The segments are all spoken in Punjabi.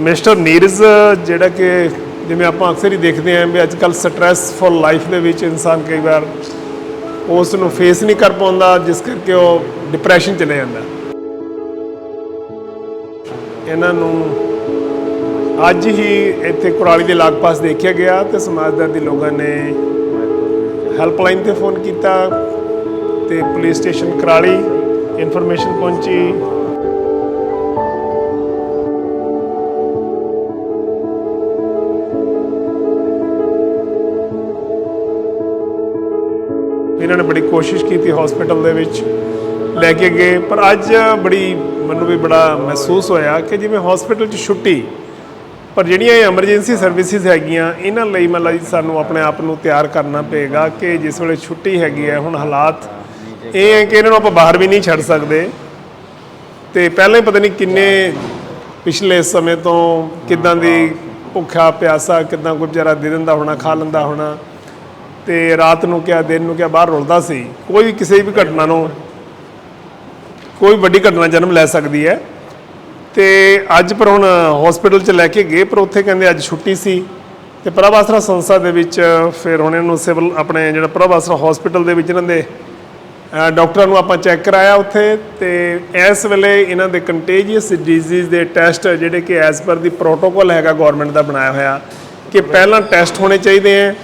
ਮਿਸਟਰ ਨੀਰਜ uh, ਜਿਹੜਾ ਕਿ ਜਿਵੇਂ ਆਪਾਂ ਅਕਸਰ ਹੀ ਦੇਖਦੇ ਆਂ ਵੀ ਅੱਜ ਕੱਲ ਸਟ੍ਰੈਸਫੁਲ ਲਾਈਫ ਦੇ ਵਿੱਚ ਇਨਸਾਨ ਕਈ ਵਾਰ ਉਸ ਨੂੰ ਫੇਸ ਨਹੀਂ ਕਰ ਪਾਉਂਦਾ, ਜਿਸ ਕਰਕੇ ਉਹ ਡਿਪਰੈਸ਼ਨ ਚਲੇ ਜਾਂਦਾ। ਇਹਨਾਂ ਨੂੰ ਅੱਜ ਹੀ ਇੱਥੇ ਕੁਰਾਲੀ ਦੇ ਲਾਗ-ਪਾਸ ਦੇਖਿਆ ਗਿਆ ਤੇ ਸਮਾਜਦਾਰੀ ਲੋਕਾਂ ਨੇ ਹੈਲਪਲਾਈਨ ਤੇ ਫੋਨ ਕੀਤਾ ਤੇ ਪੁਲਿਸ ਸਟੇਸ਼ਨ ਕੁਰਾਲੀ ਇਨਫੋਰਮੇਸ਼ਨ ਪਹੁੰਚੀ। ਇਹਨਾਂ ਨੇ ਬੜੀ ਕੋਸ਼ਿਸ਼ ਕੀਤੀ ਹਸਪੀਟਲ ਦੇ ਵਿੱਚ ਲੈ ਕੇ ਗਏ। ਪਰ ਅੱਜ ਬੜੀ ਮੈਨੂੰ ਵੀ ਬੜਾ ਮਹਿਸੂਸ ਹੋਇਆ ਕਿ ਜਿਵੇਂ ਹਸਪੀਟਲ 'ਚ ਛੁੱਟੀ, ਪਰ ਜਿਹੜੀਆਂ ਇਹ ਐਮਰਜੈਂਸੀ ਸਰਵਿਸਿਜ਼ ਹੈਗੀਆਂ, ਇਹਨਾਂ ਲਈ ਮਤਲਬ ਜੀ ਸਾਨੂੰ ਆਪਣੇ ਆਪ ਨੂੰ ਤਿਆਰ ਕਰਨਾ ਪਏਗਾ ਕਿ ਜਿਸ ਵੇਲੇ ਛੁੱਟੀ ਹੈਗੀ ਹੈ, ਹੁਣ ਹਾਲਾਤ ਇਹ ਹੈ ਕਿ ਇਹਨਾਂ ਨੂੰ ਆਪਾਂ ਬਾਹਰ ਵੀ ਨਹੀਂ ਛੱਡ ਸਕਦੇ। ਤੇ ਪਹਿਲਾਂ ਹੀ ਪਤਾ ਨਹੀਂ ਕਿੰਨੇ ਪਿਛਲੇ ਸਮੇਂ ਤੋਂ ਕਿਦਾਂ ਦੀ ਭੁੱਖਾ ਪਿਆਸਾ, ਕਿਦਾਂ ਕੋਈ ਵਿਚਾਰਾ ਦੇ ਦਿੰਦਾ ਹੋਣਾ, ਖਾ ਲੈਂਦਾ ਹੋਣਾ ਤੇ ਰਾਤ ਨੂੰ ਕਿਆ ਦਿਨ ਨੂੰ ਕਿਆ ਬਾਹਰ ਰੁਲਦਾ ਸੀ। ਕੋਈ ਵੀ ਕਿਸੇ ਵੀ ਘਟਨਾ ਨੂੰ, ਕੋਈ ਵੱਡੀ ਘਟਨਾ ਜਨਮ ਲੈ ਸਕਦੀ ਹੈ। ਤੇ ਅੱਜ ਪਰ ਹੁਣ ਹਸਪੀਟਲ ਚ ਲੈ ਕੇ ਗਏ, ਪਰ ਉੱਥੇ ਕਹਿੰਦੇ ਅੱਜ ਛੁੱਟੀ ਸੀ। ਤੇ ਪ੍ਰਭ ਆਸਰਾ ਸੰਸਥਾ ਦੇ ਵਿੱਚ ਫਿਰ ਹੁਣ ਇਹਨੂੰ ਸਿਵਲ ਆਪਣੇ ਜਿਹੜਾ ਪ੍ਰਭ ਆਸਰਾ ਹਸਪੀਟਲ ਦੇ ਵਿੱਚ ਇਹਨਾਂ ਦੇ ਡਾਕਟਰਾਂ ਨੂੰ ਆਪਾਂ ਚੈੱਕ ਕਰਾਇਆ ਉੱਥੇ। ਤੇ ਇਸ ਵੇਲੇ ਇਹਨਾਂ ਦੇ ਕੰਟੇਜੀਅਸ ਡਿਜ਼ੀਜ਼ ਦੇ ਟੈਸਟ ਜਿਹੜੇ ਕਿ ਐਸ ਪਰ ਦੀ ਪ੍ਰੋਟੋਕੋਲ ਹੈਗਾ ਗਵਰਨਮੈਂਟ ਦਾ ਬਣਾਇਆ ਹੋਇਆ, ਕਿ ਪਹਿਲਾਂ ਟੈਸਟ ਹੋਣੇ ਚਾਹੀਦੇ ਹੈ।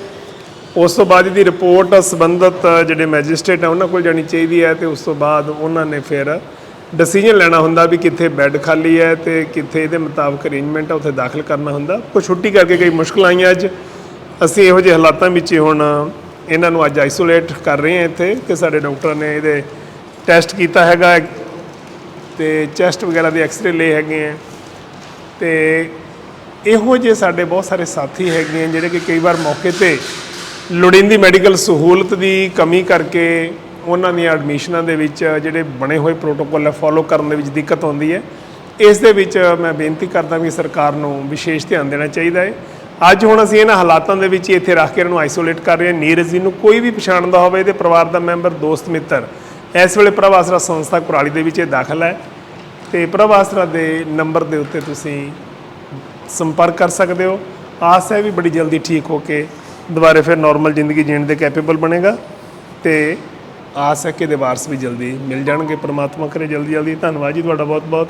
ਉਸ ਤੋਂ ਬਾਅਦ ਇਹਦੀ ਰਿਪੋਰਟ ਸੰਬੰਧਤ ਜਿਹੜੇ ਮੈਜਿਸਟ੍ਰੇਟ ਆ, ਉਹਨਾਂ ਕੋਲ ਜਾਣੀ ਚਾਹੀਦੀ ਹੈ ਤੇ ਉਸ ਤੋਂ ਬਾਅਦ ਉਹਨਾਂ ਨੇ ਫਿਰ ਡਿਸੀਜਨ ਲੈਣਾ ਹੁੰਦਾ ਵੀ ਕਿੱਥੇ ਬੈੱਡ ਖਾਲੀ ਹੈ ਤੇ ਕਿੱਥੇ ਇਹਦੇ ਮੁਤਾਬਕ ਅਰੇਂਜਮੈਂਟ ਹੈ ਉੱਥੇ ਦਾਖਲ ਕਰਨਾ ਹੁੰਦਾ। ਕੋਈ ਛੁੱਟੀ ਕਰਕੇ ਕਈ ਮੁਸ਼ਕਲਾਂ ਆਈਆਂ ਅੱਜ। ਅਸੀਂ ਇਹੋ ਜਿਹੇ ਹਾਲਾਤਾਂ ਵਿੱਚ ਹੀ ਹੁਣ ਇਹਨਾਂ ਨੂੰ ਅੱਜ ਆਈਸੋਲੇਟ ਕਰ ਰਹੇ ਹਾਂ ਇੱਥੇ ਕਿ ਸਾਡੇ ਡਾਕਟਰ ਨੇ ਇਹਦੇ ਟੈਸਟ ਕੀਤਾ ਹੈਗਾ ਤੇ ਚੈਸਟ ਵਗੈਰਾ ਦੇ ਐਕਸ-ਰੇ ਲਏ ਹੈਗੇ ਆ ਤੇ ਇਹੋ ਜਿਹੇ ਸਾਡੇ ਬਹੁਤ ਸਾਰੇ ਸਾਥੀ ਹੈਗੇ ਆ ਜਿਹੜੇ ਕਿ ਕਈ ਵਾਰ ਮੌਕੇ ਤੇ ਲੋੜੀਂਦੀ ਮੈਡੀਕਲ ਸਹੂਲਤ ਦੀ ਕਮੀ ਕਰਕੇ ਉਹਨਾਂ ਦੀਆਂ ਐਡਮਿਸ਼ਨਾਂ ਦੇ ਵਿੱਚ ਜਿਹੜੇ ਬਣੇ ਹੋਏ ਪ੍ਰੋਟੋਕੋਲ ਹੈ ਫੋਲੋ ਕਰਨ ਦੇ ਵਿੱਚ ਦਿੱਕਤ ਆਉਂਦੀ ਹੈ। ਇਸ ਦੇ ਵਿੱਚ ਮੈਂ ਬੇਨਤੀ ਕਰਦਾ ਵੀ ਸਰਕਾਰ ਨੂੰ ਵਿਸ਼ੇਸ਼ ਧਿਆਨ ਦੇਣਾ ਚਾਹੀਦਾ ਹੈ। ਅੱਜ ਹੁਣ ਅਸੀਂ ਇਹਨਾਂ ਹਾਲਾਤਾਂ ਦੇ ਵਿੱਚ ਹੀ ਇੱਥੇ ਰੱਖ ਕੇ ਇਹਨਾਂ ਨੂੰ ਆਈਸੋਲੇਟ ਕਰ ਰਹੇ ਹਾਂ। ਨੀਰਜ ਜੀ ਨੂੰ ਕੋਈ ਵੀ ਪਛਾਣਦਾ ਹੋਵੇ, ਇਹਦੇ ਪਰਿਵਾਰ ਦਾ ਮੈਂਬਰ, ਦੋਸਤ, ਮਿੱਤਰ, ਇਸ ਵੇਲੇ ਪ੍ਰਭ ਆਸਰਾ ਸੰਸਥਾ ਕੁਰਾਲੀ ਦੇ ਵਿੱਚ ਇਹ ਦਾਖਲ ਹੈ। ਤੇ ਪ੍ਰਭ ਆਸਰਾ ਦੇ ਨੰਬਰ ਦੇ ਉੱਤੇ ਤੁਸੀਂ ਸੰਪਰਕ ਕਰ ਸਕਦੇ ਹੋ। ਆਸ ਹੈ ਵੀ ਬੜੀ ਜਲਦੀ ਠੀਕ ਹੋ ਕੇ ਦੁਬਾਰੇ ਫਿਰ ਨਾਰਮਲ ਜ਼ਿੰਦਗੀ ਜੀਣ ਦੇ ਕੈਪੇਬਲ ਬਣੇਗਾ ਤੇ ਆਸ ਹੈ ਕਿ ਇਹਦੇ ਵਾਰਸ ਵੀ ਜਲਦੀ ਮਿਲ ਜਾਣਗੇ ਪ੍ਰਮਾਤਮਾ ਕਰੇ ਜਲਦੀ ਜਲਦੀ। ਧੰਨਵਾਦ ਜੀ ਤੁਹਾਡਾ ਬਹੁਤ ਬਹੁਤ।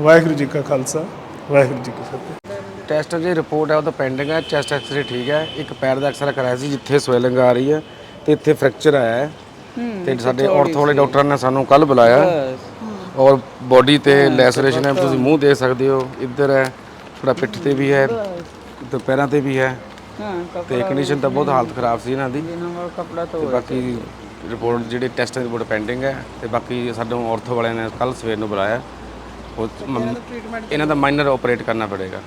ਵਾਹਿਗੁਰੂ ਜੀ ਕਾ ਖਾਲਸਾ ਵਾਹਿਗੁਰੂ ਜੀ ਕੀ ਫਤਿਹ। ਟੈਸਟ ਦੀ ਰਿਪੋਰਟ ਹੈ ਉਹ ਤਾਂ ਪੈਂਡਿੰਗ ਹੈ ਚੈਸਟ ਐਕਸਰੇ ਠੀਕ ਹੈ ਇੱਕ ਪੈਰ ਦਾ ਐਕਸਰਾ ਕਰਾਇਆ ਸੀ ਜਿੱਥੇ ਸਵੈਲਿੰਗ ਆ ਰਹੀ ਹੈ ਤੇ ਇੱਥੇ ਫ੍ਰੈਕਚਰ ਆਇਆ ਹੈ। ਤੇ ਸਾਡੇ ਔਰਥੋ ਵਾਲੇ ਡਾਕਟਰ ਨੇ ਸਾਨੂੰ ਕੱਲ ਬੁਲਾਇਆ। ਔਰ ਬੋਡੀ ਤੇ ਲੈਸਰੇਸ਼ਨ ਹੈ ਤੁਸੀਂ ਮੂੰਹ ਦੇਖ ਸਕਦੇ ਹੋ ਇੱਧਰ ਹੈ ਥੋੜਾ ਪਿੱਠ ਤੇ ਵੀ ਹੈ ਤੇ ਪੈਰਾਂ ਤੇ ਵੀ ਹੈ। ਹਾਂ ਤੇ ਕੰਡੀਸ਼ਨ ਤਾਂ ਬਹੁਤ ਹਾਲਤ ਖਰਾਬ ਸੀ ਇਹਨਾਂ ਦੀ। ਇਹਨਾਂ ਵਾਲਾ ਕਪੜਾ ਤਾਂ ਹੋਇਆ ਬਾਕੀ ਰਿਪੋਰਟ ਜਿਹੜੇ ਟੈਸਟ ਦੀ ਰਿਪੋਰਟ ਪੈਂਡਿੰਗ ਹੈ ਤੇ ਬਾਕੀ ਸਾਨੂੰ ਆਰਥੋ ਵਾਲਿਆਂ ਨੇ ਕੱਲ ਸਵੇਰ ਨੂੰ ਬੁਲਾਇਆ। ਇਹਨਾਂ ਦਾ ਮਾਈਨਰ ਆਪਰੇਟ ਕਰਨਾ ਪੜੇਗਾ।